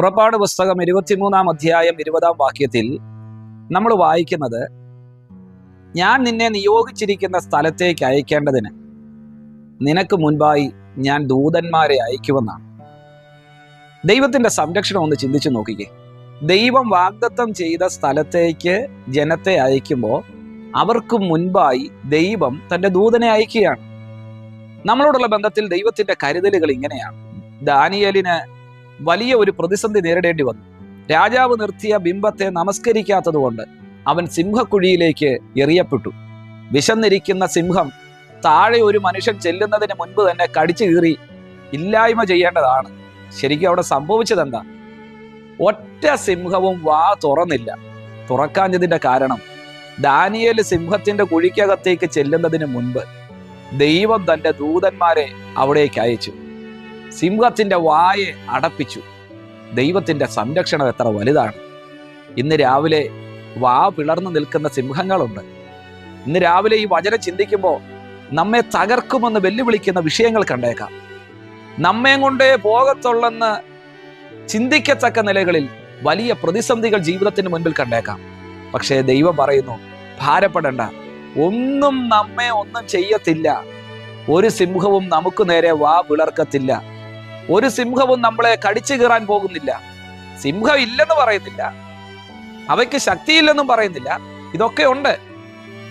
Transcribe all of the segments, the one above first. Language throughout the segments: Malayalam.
പുറപ്പാട് പുസ്തകം ഇരുപത്തിമൂന്നാം അധ്യായം ഇരുപതാം വാക്യത്തിൽ നമ്മൾ വായിക്കുന്നത് ഞാൻ നിന്നെ നിയോഗിച്ചിരിക്കുന്ന സ്ഥലത്തേക്ക് അയക്കേണ്ടതിന് നിനക്ക് മുൻപായി ഞാൻ ദൂതന്മാരെ അയക്കുമെന്നാണ്. ദൈവത്തിന്റെ സംരക്ഷണം ഒന്ന് ചിന്തിച്ചു നോക്കിക്കേ. ദൈവം വാഗ്ദത്തം ചെയ്ത സ്ഥലത്തേക്ക് ജനത്തെ അയക്കുമ്പോൾ അവർക്ക് മുൻപായി ദൈവം തന്റെ ദൂതനെ അയക്കുകയാണ്. നമ്മളോടുള്ള ബന്ധത്തിൽ ദൈവത്തിന്റെ കരുതലുകൾ ഇങ്ങനെയാണ്. ദാനിയലിന് വലിയ ഒരു പ്രതിസന്ധി നേരിടേണ്ടി വന്നു. രാജാവ് നിർത്തിയ ബിംബത്തെ നമസ്കരിക്കാത്തതുകൊണ്ട് അവൻ സിംഹക്കുഴിയിലേക്ക് എറിയപ്പെട്ടു. വിശന്നിരിക്കുന്ന സിംഹം താഴെ ഒരു മനുഷ്യൻ ചെല്ലുന്നതിന് മുൻപ് തന്നെ കടിച്ചു കീറി ഇല്ലായ്മ ചെയ്യേണ്ടതാണ്. ശരിക്കും അവിടെ സംഭവിച്ചത് എന്താ ഒറ്റ സിംഹവും വാ തുറന്നില്ല. തുറക്കാഞ്ഞതിന്റെ കാരണം ദാനിയൽ സിംഹത്തിന്റെ കുഴിക്കകത്തേക്ക് ചെല്ലുന്നതിന് മുൻപ് ദൈവം തന്റെ ദൂതന്മാരെ അവിടേക്ക് അയച്ചു. സിംഹത്തിന്റെ വായെ അടപ്പിച്ചു. ദൈവത്തിന്റെ സംരക്ഷണം എത്ര വലുതാണ്. ഇന്ന് രാവിലെ വാ പിളർന്നു നിൽക്കുന്ന സിംഹങ്ങളുണ്ട്. ഇന്ന് രാവിലെ ഈ വചനം ചിന്തിക്കുമ്പോൾ നമ്മെ തകർക്കുമെന്ന് വെല്ലുവിളിക്കുന്ന വിഷയങ്ങൾ കണ്ടേക്കാം. നമ്മെ കൊണ്ടേ പോകത്തുള്ളെന്ന് ചിന്തിക്കത്തക്ക നിലകളിൽ വലിയ പ്രതിസന്ധികൾ ജീവിതത്തിന് മുൻപിൽ കണ്ടേക്കാം. പക്ഷേ ദൈവം പറയുന്നു ഭാരപ്പെടണ്ട. ഒന്നും നമ്മെ ഒന്നും ചെയ്യത്തില്ല. ഒരു സിംഹവും നമുക്ക് നേരെ വാ പിളർക്കത്തില്ല. ഒരു സിംഹവും നമ്മളെ കടിച്ചു കീറാൻ പോകുന്നില്ല. സിംഹം ഇല്ലെന്ന് പറയുന്നില്ല. അവയ്ക്ക് ശക്തിയില്ലെന്നും പറയുന്നില്ല. ഇതൊക്കെ ഉണ്ട്.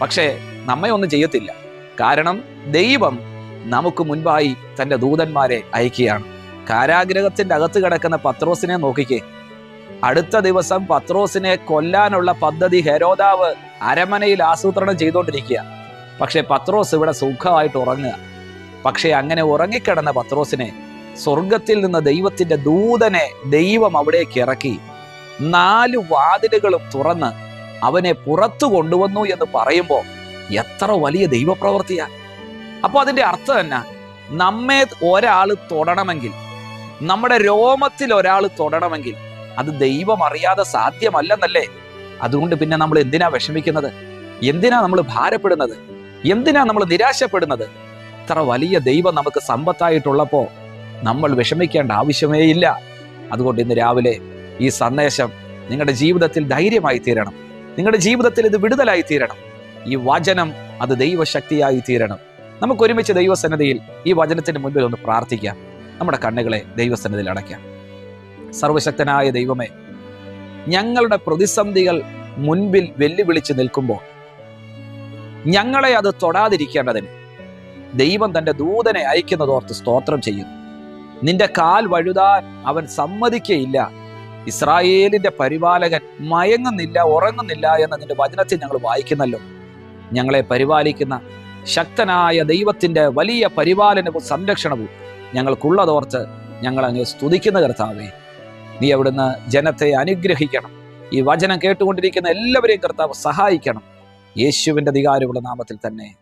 പക്ഷേ നമ്മെ ഒന്നും ചെയ്യത്തില്ല. കാരണം ദൈവം നമുക്ക് മുൻപായി തന്റെ ദൂതന്മാരെ അയക്കുകയാണ്. കാരാഗ്രഹത്തിന്റെ അകത്ത് കിടക്കുന്ന പത്രോസിനെ നോക്കിക്കേ. അടുത്ത ദിവസം പത്രോസിനെ കൊല്ലാനുള്ള പദ്ധതി ഹെരോദാവ് അരമനയിൽ ആസൂത്രണം ചെയ്തുകൊണ്ടിരിക്കുക പക്ഷെ പത്രോസ് ഇവിടെ സുഖമായിട്ട് ഉറങ്ങുക. പക്ഷെ അങ്ങനെ ഉറങ്ങിക്കിടന്ന പത്രോസിനെ സ്വർഗത്തിൽ നിന്ന് ദൈവത്തിന്റെ ദൂതനെ ദൈവം അവിടേക്ക് ഇറക്കി. നാല് വാതിലുകളും തുറന്ന് അവനെ പുറത്തു കൊണ്ടുവന്നു എന്ന് പറയുമ്പോൾ എത്ര വലിയ ദൈവപ്രവൃത്തിയാ. അപ്പോൾ അതിന്റെ അർത്ഥം എന്നാ? നമ്മെ ഒരാൾ തൊടണമെങ്കിൽ നമ്മുടെ രോമത്തിൽ ഒരാൾ തൊടണമെങ്കിൽ അത് ദൈവം അറിയാതെ സാധ്യമല്ലെന്നല്ലേ? അതുകൊണ്ട് പിന്നെ നമ്മൾ എന്തിനാ വിഷമിക്കുന്നത്? എന്തിനാ നമ്മൾ ഭാരപ്പെടുന്നത്? എന്തിനാ നമ്മൾ നിരാശപ്പെടുന്നത്? ഇത്ര വലിയ ദൈവം നമുക്ക് സമ്പത്തായിട്ടുള്ളപ്പോ നമ്മൾ വിഷമിക്കേണ്ട ആവശ്യമേ ഇല്ല. അതുകൊണ്ട് ഇന്ന് രാവിലെ ഈ സന്ദേശം നിങ്ങളുടെ ജീവിതത്തിൽ ധൈര്യമായി തീരണം. നിങ്ങളുടെ ജീവിതത്തിൽ ഇത് വിടുതലായി തീരണം. ഈ വചനം അത് ദൈവശക്തിയായി തീരണം. നമുക്ക് ഒരുമിച്ച് ദൈവസന്നതയിൽ ഈ വചനത്തിന് മുൻപിൽ ഒന്ന് പ്രാർത്ഥിക്കാം. നമ്മുടെ കണ്ണുകളെ ദൈവസന്നതയിൽ അടയ്ക്കാം. സർവശക്തനായ ദൈവമേ ഞങ്ങളുടെ പ്രതിസന്ധികൾ മുൻപിൽ വെല്ലുവിളിച്ച് നിൽക്കുമ്പോൾ ഞങ്ങളെ അത് തൊടാതിരിക്കേണ്ടതിന് ദൈവം തന്റെ ദൂതനെ അയക്കുന്നതോർത്ത് സ്തോത്രം ചെയ്യുന്നു. നിന്റെ കാൽ വഴുതാൻ അവൻ സമ്മതിക്കയില്ല. ഇസ്രായേലിന്റെ പരിപാലകൻ മയങ്ങുന്നില്ല ഉറങ്ങുന്നില്ല എന്ന നിന്റെ വചനത്തിൽ ഞങ്ങൾ വായിക്കുന്നല്ലോ. ഞങ്ങളെ പരിപാലിക്കുന്ന ശക്തനായ ദൈവത്തിന്റെ വലിയ പരിപാലനവും സംരക്ഷണവും ഞങ്ങൾക്കുള്ളതോർത്ത് ഞങ്ങൾ അങ്ങ് സ്തുതിക്കുന്ന കർത്താവേ നീ അവിടുന്ന് ജനത്തെ അനുഗ്രഹിക്കണം. ഈ വചനം കേട്ടുകൊണ്ടിരിക്കുന്ന എല്ലാവരെയും കർത്താവ് സഹായിക്കണം. യേശുവിന്റെ അധികാരമുള്ള നാമത്തിൽ തന്നെ.